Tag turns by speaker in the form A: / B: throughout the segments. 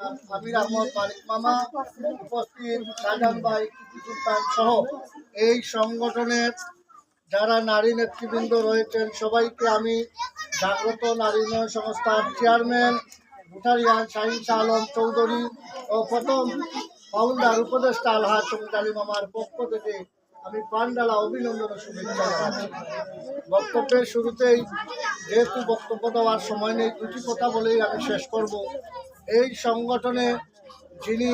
A: আমির আহমদ মালিক মামা, উপস্থিত শাহজাহান ভাই সুলতান সহ এই সংগঠনের যারা নারী নেতৃবৃন্দ রয়েছেন, সবাইকে আমি জাগ্রত নারী উন্নয়ন সংস্থার চেয়ারম্যান ভুটারিয়ান শাহিন শাহ আলম চৌধুরী ও প্রথম ফাউন্ডার উপদেষ্টা আলহা আলী মামার পক্ষ থেকে আমি পান্ডালা অভিনন্দন শুভেচ্ছা বক্তব্যের শুরুতেই যেহেতু বক্তব্য দেওয়ার সময় নেই, দুটি কথা বলেই আমি শেষ করব। এই সংগঠনে যিনি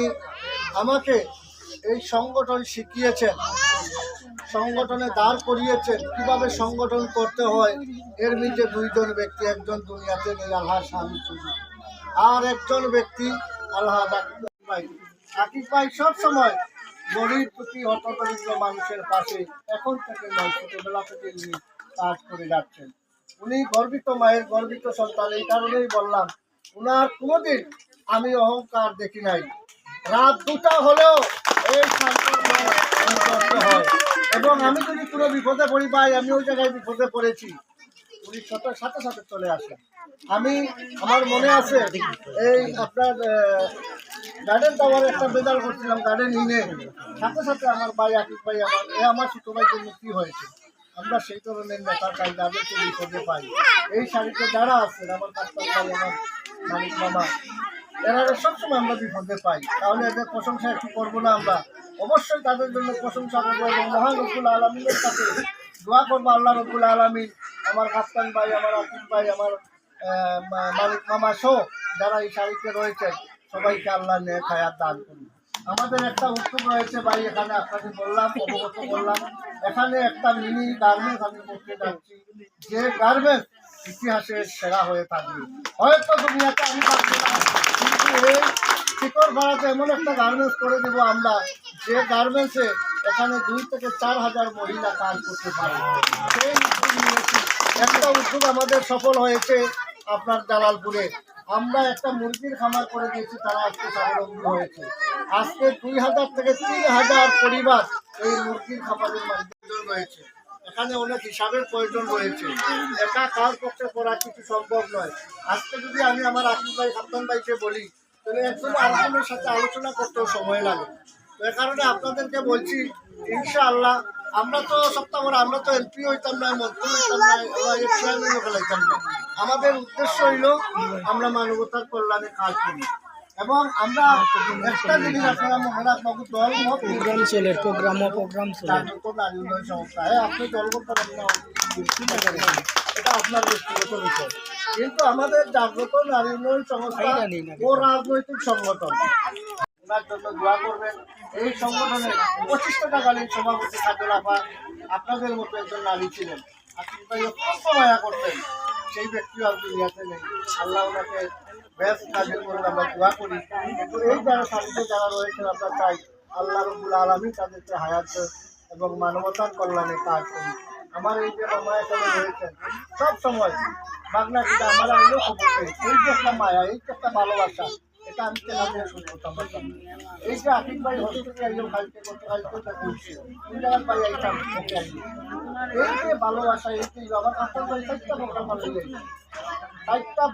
A: আমাকে এই সংগঠন শিখিয়েছেন, সংগঠনে দাঁড় করিয়েছেন, কীভাবে সংগঠন করতে হয়, এর মধ্যে দুইজন ব্যক্তি, একজন দুনিয়াতে নেই আল্লাহ স্বামী আর একজন ব্যক্তি আল্লাহ ভাই। ভাই সবসময় গরিব প্রতি হতদরিদ্র মানুষের পাশে এখন থেকে নয়, ছোটবেলা থেকে উনি কাজ করে যাচ্ছেন। উনি গর্বিত মায়ের গর্বিত সন্তান, এই কারণেই বললাম উনার কোনোদিন আমি অহংকার দেখি নাই। রাত দুটা হলেও এই হয়। এবং আমি যদি কোনো বিপদে পড়ি ভাই, আমি ওই জায়গায় বিপদে পড়েছি। উনি সাথে সাথে চলে আসেন। আমি, আমার মনে আছে, এই আপনার গার্ডেন টাওয়ারে একটা বেদাল করছিলাম গার্ডেন ইনে সাথে সাথে আমার ভাই আকিব ভাই, আমার, এ আমার ছোট ভাই জন্য কি হয়েছে। আমরা সেই ধরনের নেতা চাই যাদেরকে বিপদে পাই এই শাড়িতে যারা আছেন, আমার ভাই আমার মালিক মামা, এরা সবসময় আমরা বিপদে পাই। তাহলে এদের প্রশংসা একটু করব না আমরা? অবশ্যই তাদের জন্য প্রশংসা করব এবং মহান রব্বুল আলমিনের কাছে দোয়া করব আল্লাহ রবুল আলমিন, আমার কাপ্তান ভাই, আমার আকিব ভাই, আমার মালিক মামা সহ যারা এই শাড়িতে রয়েছেন, সবাইকে আল্লাহ নিয়ে খায়াত দান করুন। আমাদের একটা উদ্যোগ রয়েছে ভাই, এখানে আপনাকে বললাম, অবগত করলাম। এখানে একটা মিনি গার্মেন্টস আমি করতে যাচ্ছি, যে গার্মেন্টস ইতিহাসের সেরা হয়ে থাকবে। হয়তো দুনিয়াতে আমি পারব না, কিন্তু এই শিকড় ভাড়াতে এমন একটা গার্মেন্টস করে দেবো আমরা, যে গার্মেন্টসে এখানে দুই থেকে চার হাজার মহিলা কাজ করতে পারে। সেই নিয়েছি। একটা উদ্যোগ আমাদের সফল হয়েছে আপনার জালালপুরে। আমরা একটা মুরগির খামার করে দিয়েছি, তারা আজকে স্বাবলম্বী হয়েছে। আজকে দুই হাজার থেকে তিন হাজার পরিবার এই মুরগির খাবারের মাধ্যমে রয়েছে। এখানে অনেক হিসাবের প্রয়োজন রয়েছে। একা কাজ করতে করা কিছু সম্ভব নয়। আজকে যদি আমি আমার আকিব ভাই হাসান ভাইকে বলি, তাহলে একজন আরেকজনের সাথে আলোচনা করতেও সময় লাগে। তো এ কারণে আপনাদেরকে বলছি, ইনশাআল্লাহ আমরা তো সপ্তাহ করে আমরা তো এমপি হইতাম না, মন্ত্রী হইতাম না চেয়ারম্যানও ফেলাইতাম না। আমাদের উদ্দেশ্য হইল, আমরা মানবতার কল্যাণে কাজ করি। এবং আমরা একটা জিনিস আপনারা মনে রাখব দল
B: প্রোগ্রাম চলে প্রোগ্রাম প্রোগ্রাম চলে।
A: জাগ্রত নারী উন্নয়ন সংস্থা হ্যাঁ আপনি দল করতে পারেন। এটা আপনার ব্যক্তিগত বিষয়। কিন্তু আমাদের জাগ্রত নারী উন্নয়ন সংস্থা ও রাজনৈতিক সংগঠন। ওনার জন্য দোয়া করবেন। এই সংগঠনের প্রতিষ্ঠাকালীন সভাপতি আপা আপনাদের মতো একজন নারী ছিলেন। আপনি ভাই অত্যন্ত মায়া করতেন সেই ব্যক্তিও আর দুনিয়াতে নেই। আল্লাহ ওনাকে বেশ কাজের করে আমরা দোয়া করি। কিন্তু এই যারা সারিতে যারা রয়েছেন আমরা চাই আল্লাহ রবুল আলমী তাদেরকে হায়াত এবং মানবতার কল্যাণে কাজ করি আমার এই যে মামা এখানে রয়েছেন, সব সময় বাগনা কিটা আমার আইলেও খবর এই যে মায়া, এই যে ভালোবাসা এটা আমি কেন দিয়ে করতাম পারতাম না। এই যে আকিব ভাই করতে খাইতে তাকে উঠছে ওই পাই আইতাম এই ভালোবাসা, এই যে আমার কাছে ভাই ভালো যায়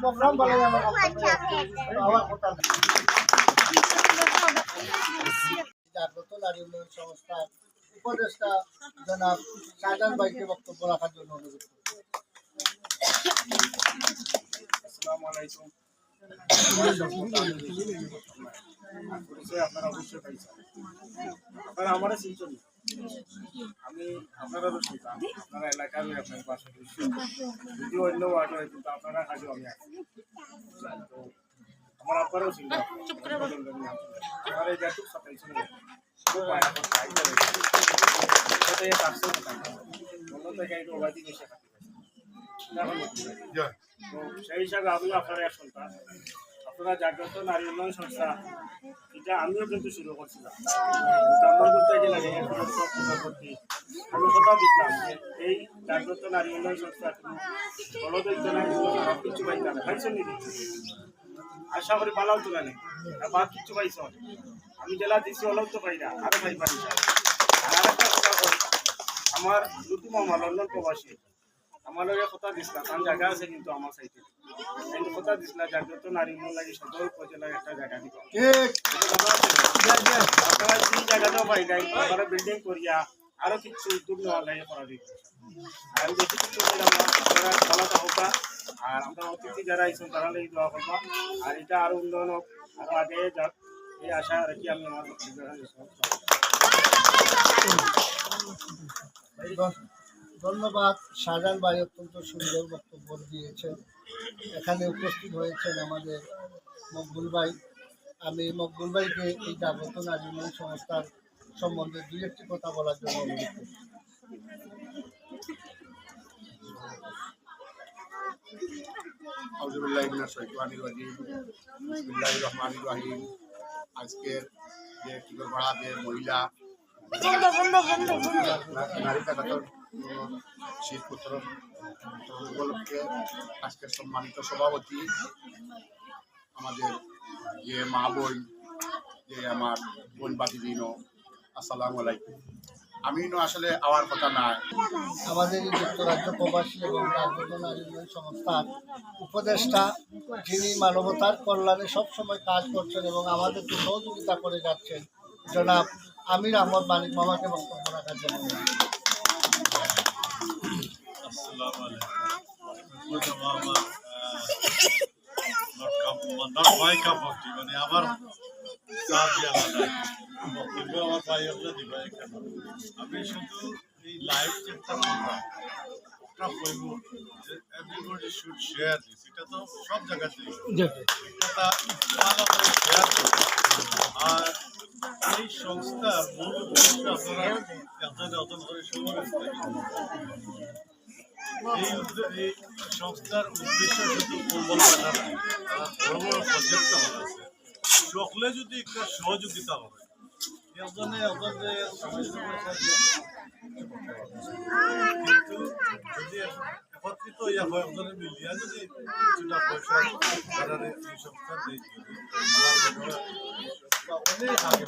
A: প্রোগ্রাম ভালো আমার কথা সংস্থার উপদেষ্টা জনাব শাহজাহান ভাইকে বক্তব্য রাখার জন্য অনুরোধ করছি।
C: আসসালামু আলাইকুম। আপনারা অবশ্যই পাইছেন আপনারা আমারও না। আমি আপনারাও শিলচর আপনারা এলাকার আপনার পাশে যদি অন্য ওয়ার্ড হয় কিন্তু আপনারা কাজে আমি আছি তো আমার আপনারাও ছিল আমার এই জায়গাটুক সকাল ছিল খুব মায়া করতে আইতে সাথে আসছে অন্য থেকে একটু অবাধি বেশি থাকতে সেই হিসাবে আমিও আপনারা জাগ্রত নারী সংস্থা, এটা আমিও শুরু করছিলাম। এই জাগ্রত নারী সংস্থা পাইছেন আশা করি পালাও তো নেই বাদ কিছু পাইছ? আমি জেলা দিচ্ছি হলেও তো পাই না, আরও পাই পারি আমার দুটি মামা লন্ডন প্রবাসী। আমার লগে কথা দিছিলাম কারণ জায়গা আছে কিন্তু আমার সাইডে এই কথা দিছিল জাগ্রত নারী উন্নয়ন লাগি সদর উপজেলার একটা জায়গা দিব। আপনারা এই জায়গাটাও পাই নাই আপনারা বিল্ডিং করিয়া আরও কিছু উদ্যোগ নেওয়ার লাগে করা দিই আর বেশি কিছু আপনারা ভালো থাকুকা আর আমরা অতিথি যারা আইছেন তারা লাগি দোয়া করবা আর এটা আরও উন্নয়ন হোক আরও আগে যাক এই আশা রাখি আমি আমার বক্তব্য
D: ধন্যবাদ। শাহজাহান ভাই অত্যন্ত সুন্দর বক্তব্য দিয়েছেন। এখানে উপস্থিত হয়েছেন আমাদের মকবুল ভাই। আমি মকবুল ভাইকে এই জাগত উন্নয়ন সংস্থার সম্বন্ধে দুই একটি কথা বলার জন্য অনুরোধ করছি।
E: আজকের যে টিকর পাড়াতে মহিলা নারী কাটাতর উপলক্ষে আজকের সম্মানিত সভাপতি, আমাদের যে মা বোন, যে আমার বোন বাতি দিন আসসালামু আলাইকুম। আমি ন আসলে আমার কথা নাই।
D: আমাদের যুক্তরাজ্য প্রবাসী এবং নারী সংস্থার উপদেষ্টা যিনি মানবতার কল্যাণে সবসময় কাজ করছেন এবং আমাদেরকে সহযোগিতা করে যাচ্ছেন, জনাব আমির আহমদ মানিক মামাকে বক্তব্য রাখার জন্য।
F: মানে আমার বক্তব্য আমার ভাই আমরা দিবা এখানে। আমি শুধু এই লাইভ যে একটা একটা বলব যে এভরিবডি শুড শেয়ার দিস এটা তো সব জায়গাতেই। এটা ভালো করে শেয়ার আর এই সংস্থার মূল আপনারা আপনাদের অত করে সময় এই উদ্দেশ্য সকলে যদি একটা সহযোগিতা হবে একজনে একজনে যদি একত্রিত ইয়া হয় একজনে মিলিয়া যদি কিছুটা পয়সা তারা এই দিয়ে অনেক আগে.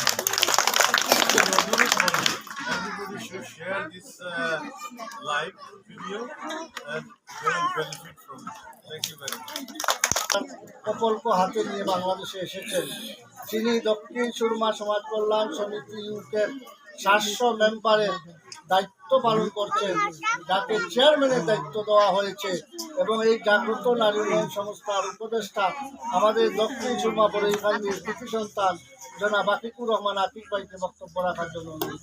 D: প্রকল্প হাতে নিয়ে বাংলাদেশে এসেছেন। তিনি দক্ষিণ সুরমা সমাজ কল্যাণ সমিতি ইউকের সাতশো মেম্বারের দায়িত্ব পালন করছেন যাকে চেয়ারম্যানের দায়িত্ব দেওয়া হয়েছে এবং এই জাগ্রত নারী উন্নয়ন সংস্থার উপদেষ্টা আমাদের দক্ষিণ সুরমা বড়ইখান্দির কৃতি সন্তান জনাব আকিকুর রহমান আতিক ভাইকে বক্তব্য রাখার জন্য অনুরোধ.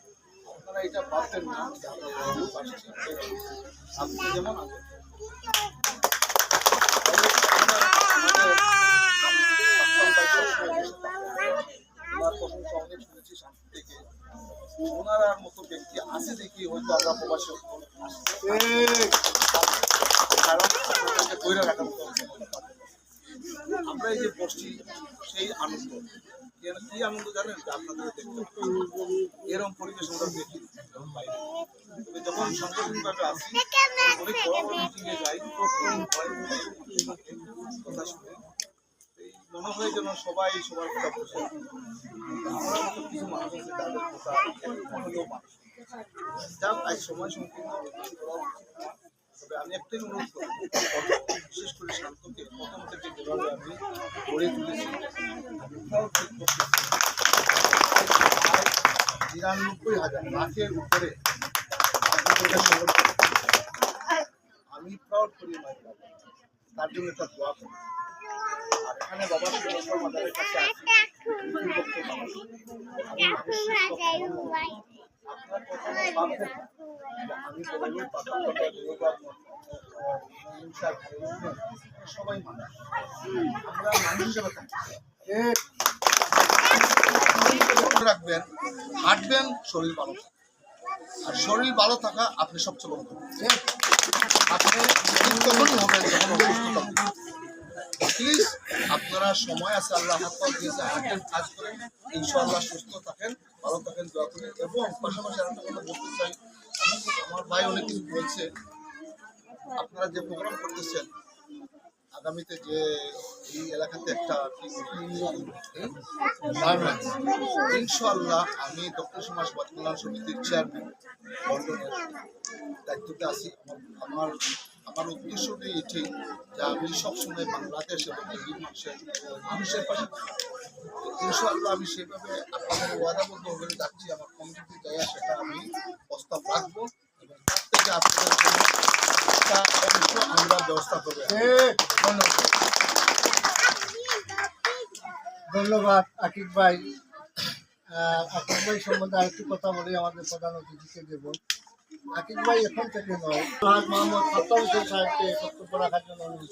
D: আপনারা এটা মতো ব্যক্তি আছে দেখি, হয়তো আমরা প্রবাসী আমরা এই যে বসছি, সেই আনন্দ। কি আনন্দ জানেন যে আপনাদের দেখতে এরকম পরিবেশ আমরা দেখি যখন বাইরে। তবে যখন সাংগঠনিকভাবে আসি অনেক বড় বড় মিটিংয়ে যাই তখন ভয় ভয় কথা শুনে এই মনে হয় যেন সবাই সবার কথা মানুষ যাক আজ সময় উচিত তবে আমি একটাই অনুরোধ করব, বিশেষ করে শান্তকে প্রথম থেকে যেভাবে আমি গড়ে তুলেছি। প্রায় নিরানব্বই হাজার লাখের উপরে আমি প্রাউড করি। তার জন্য একটা দোয়া করি রাখবেন হাঁটবেন শরীর ভালো আর শরীর ভালো থাকা আপনি সবচেয়ে বড়। আপনি হবেন প্লিজ আপনারা সময় আছে, আল্লাহ হাত পা দিয়েছে হাতের কাজ করেন। ইনশাআল্লাহ সুস্থ থাকেন, ভালো থাকেন, দোয়া করেন। এবং পাশাপাশি আরেকটা কথা বলতে চাই আমার ভাই অনেক কিছু বলছে। আপনারা যে প্রোগ্রাম করতেছেন, আগামীতে যে এই এলাকাতে একটা ইনশাআল্লাহ আমি দক্ষিণ সমাজ কল্যাণ সমিতির চেয়ারম্যান লন্ডনের দায়িত্বতে আছি। আমার- আমার উদ্দেশ্যটি এটি, যে আমি সবসময় বাংলাদেশ এবং এই মানুষের মানুষের পাশে। ইনশাআল্লাহ আমি সেভাবে আপনাদের ওয়াদাবদ্ধ হয়ে যাচ্ছি, আমার কমিটিতে দেয়া সেটা আমি প্রস্তাব রাখব এবং তার থেকে আপনাদের আমরা ব্যবস্থা করব। ধন্যবাদ।
A: ধন্যবাদ, আকিব ভাই। আকিব ভাই সম্বন্ধে আরেকটু কথা বলি, আমাদের প্রধান অতিথিকে দেব। আকিব ভাই এখন থেকে নয়। আজ মোহাম্মদ হোসেন সাহেবকে জন্য অনুরোধ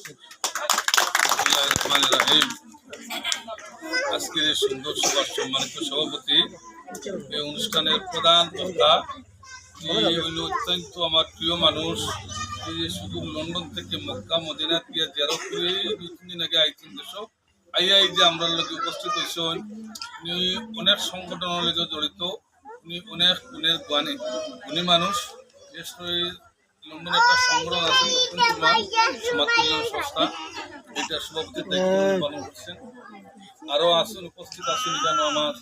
G: আজকের এই সুন্দর সভার সম্মানিত সভাপতি, এই অনুষ্ঠানের প্রধান বক্তা হইল অত্যন্ত আমার প্রিয় মানুষ শুধু লন্ডন থেকে মক্কা, মদিনা দিয়ে জেরো করে দুই তিন দিন আগে আইতেন দেশ আই যে আমরা লোকে উপস্থিত হয়েছেন উনি অনেক সংগঠনের লগে জড়িত, উনি অনেক গুণের গুণী মানুষ। করে একটা সংগঠন আছে দায়িত্ব আছেন উপস্থিত আছেন এখানে আমার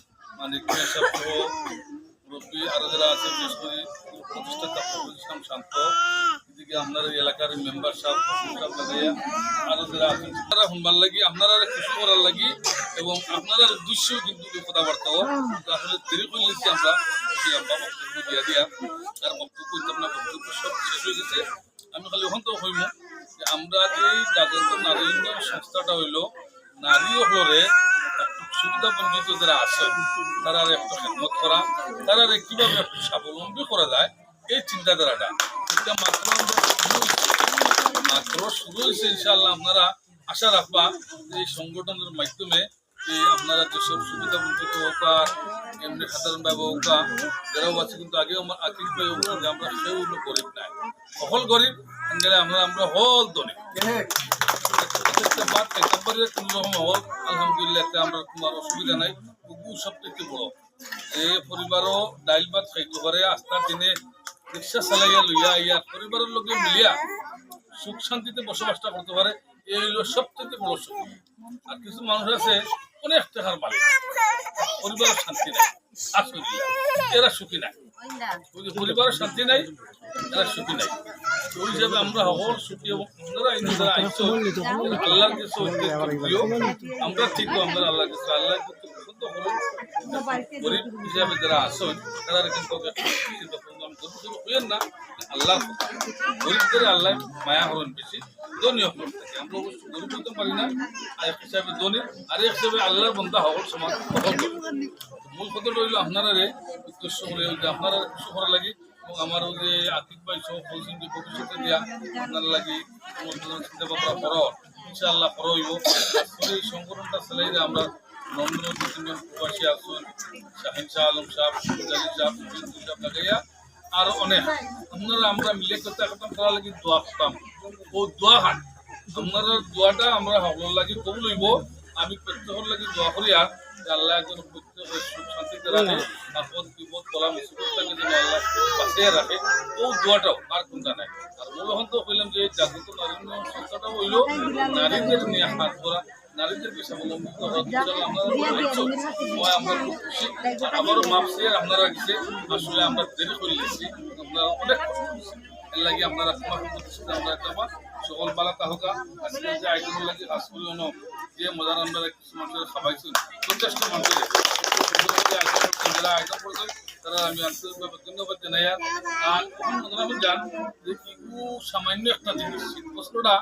G: মুরব্বী আরও যারা আছে বিশেষ করে প্রতিষ্ঠাতা ইসলাম শান্ত এদিকে আপনার এলাকার মেম্বার সাহেব লাগাইয়া আরও যারা আছেন, তারা শুনবার লাগি, আপনারা খুশি করার লাগি এবং আপনারা উদ্দেশ্যও কিন্তু এই কথাবার্তা আসলে দেরি করে লিখছি আমরা দিয়া দিয়া। আর বক্তব্য না বক্তব্য সব শেষ হয়ে গেছে আমি খালি ওখান তো হইম যে আমরা এই জাগ্রত নারী উন্নয়ন সংস্থাটা হইল, নারী হরে সুবিধা বঞ্চিত যারা আছে তারা একটু খেদমত করা, তারা কীভাবে একটু স্বাবলম্বী করা যায়, এই চিন্তাধারাটা এটা মাত্র। মাত্র শুরু হয়েছে ইনশাআল্লাহ আপনারা আশা রাখবা এই সংগঠনের মাধ্যমে আপনারা যেসব সুবিধা বঞ্চিত হোক আর এমনি সাধারণ ভাবে যারাও আছে, কিন্তু আগে আমার ভাই যে আমরা গরিব নাই। সকল গরিব আমরা আমরা হল দনে কোনো হল অসুবিধা নাই। বড় ভাত দিনে চালাইয়া লইয়া ইয়া লোকে মিলিয়া সুখ শান্তিতে বসবাসটা করতে পারে, এই হলো সব থেকে বড় সুখ। আর কিছু মানুষ আছে, অনেক টাকার মালিক। পরিবারের শান্তি নাই। আসলে এরা সুখী নাই। পরিবারের শান্তি নাই, এরা সুখী নাই। ওই হিসাবে আমরা সকল সুখী এবং আপনারা যারা আইসো কিছু আমরা ঠিক আমরা আল্লাহ কিছু আল্লাহ গরিব হিসাবে যারা আসেন তারা কিন্তু মায়া হরণ বেশি ধনী হল আমরা অবশ্য পারি না। আর এক আর এক হিসাবে আল্লাহর বন্ধা মূল কথা রইল আপনারা রে উদ্দেশ্য করে আপনারা কিছু করা লাগে এবং আমার যে আতিক ভাই সহ বলছেন যে ভবিষ্যতে দিয়া আপনার লাগি চিন্তা ভাবনা করো। ইনশাআল্লাহ করো হইব। আসলে এই সংগঠনটা আমরা নন্দন দু তিনজন প্রবাসী আসুন, শাহিন শাহ, আলম সাহেব সাহেব সাহেব, লাগাইয়া আর অনেক। আপনারা আমরা মিলে করতে করতাম করা লাগি দোয়া করতাম। ও দোয়া হাট আপনারা দোয়াটা আমরা সকলের লাগি কবুল হইব। আমি প্রত্যেকের লাগি দোয়া করিয়া আল্লাহ একজন প্রত্যেকের সুখ শান্তিতে রাখে আপদ বিপদ বলা মুসিবতটাকে যেন আল্লাহ বাঁচিয়ে রাখে। ও দোয়াটাও আর কোনটা নাই। আর মূল হন্ত কইলাম যে জাগ্রত নারী সংস্থাটা হইল। নারীদের নিয়ে হাত করা। ইনশাআল্লাহ আপনারা বলেছ মই আমরা খুব খুশি আর আবারও মাপ চেয়ে আপনারা গেছে আসলে আমরা দেরি করে গেছি আপনারা অনেক এর লাগে আপনারা আমরা একটা সকল বালা তাহকা। আজকে যে আইটেমের লাগে অন যে মজার আমরা কিছু মানুষের খাবাইছেন পঞ্চাশটা মানুষের। আইটেম করেছেন তারা আমি আন্তরিকভাবে ধন্যবাদ জানাই আর আপনারা জান যে ইগু সামান্য একটা জিনিস শীত বস্ত্রটা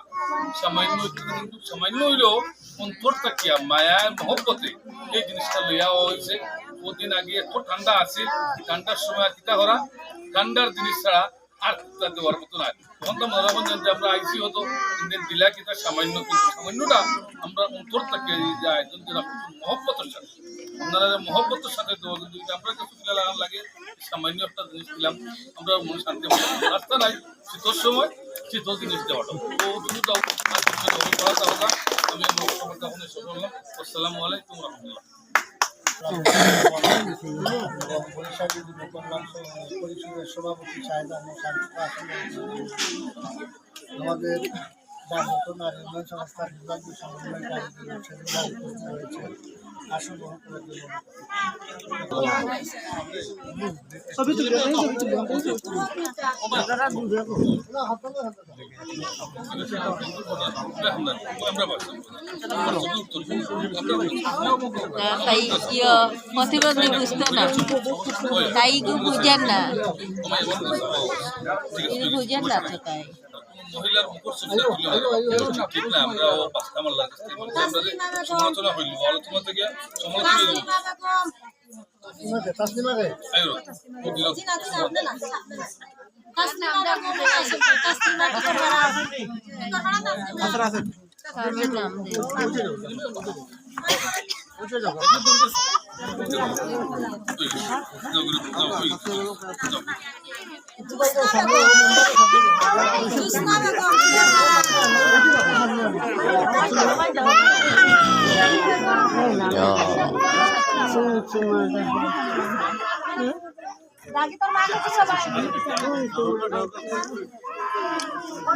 G: সামান্য কিন্তু সামান্য হইলেও অন্তর থাকিয়া মায়ার মহব্বতে এই জিনিসটা লইয়া হয়েছে। কদিন আগে এত ঠান্ডা আছে, ঠান্ডার সময় কিতা করা? ঠান্ডার জিনিস ছাড়া আর কিতা দেওয়ার মতো নাই। তখন তো মনে হবেন যে আমরা আইসি হতো কিন্তু দিলা কিতা সামান্য, কিন্তু সামান্যটা আমরা অন্তর থেকে যে আয়োজন যেটা মহব্বতের সাথে। আপনারা মহব্বতের সাথে দেওয়া কিন্তু আমরা কিছু কিনা লাগান লাগে, সামান্য একটা জিনিস দিলাম, আমরা মনে শান্তি রাস্তা নাই, শীতর সময় শীতল জিনিস দেওয়াটা। তুমি দাও আর কিছু দাও করা আমি আমার রহমতুল্লাহ।
A: সভাপতি সাহেব আমাদের জাগ্রত নারী সংস্থার বিভাগীয় সমন্বয়কারী রয়েছে আসন গ্রহণ করার
H: প্রতিবন্ধী বুঝতো না তাই বুঝেন না বুঝেন না তো তাই
G: মহিলার মুখর সুবিধা ঠিক না আমরা ও পাঁচটা আমার লাগে আমরা সমালোচনা হইল আলোচনা থেকে সমালোচনা হইল
A: তাসলিমা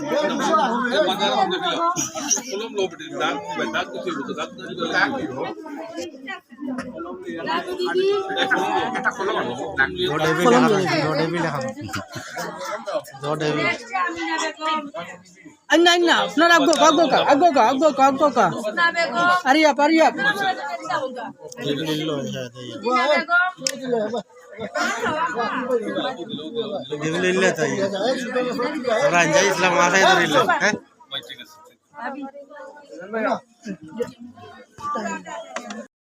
A: রে, তাসলিমা রে।
G: আইরো ও দিল
H: কারোর নাম দেন
A: উঠে যাব।
G: কলম লোবটি দাগ দাগ কিছু বলতো
B: ಇರಲಿಲ್ಲ ತಾಯಿ ಅವ್ರ ಅಂಜಾ
A: ಇಸ್ಲಾಂ
G: ಮಾತಾಡಿದ್ರು ಇಲ್ಲ
A: ಹಾಂ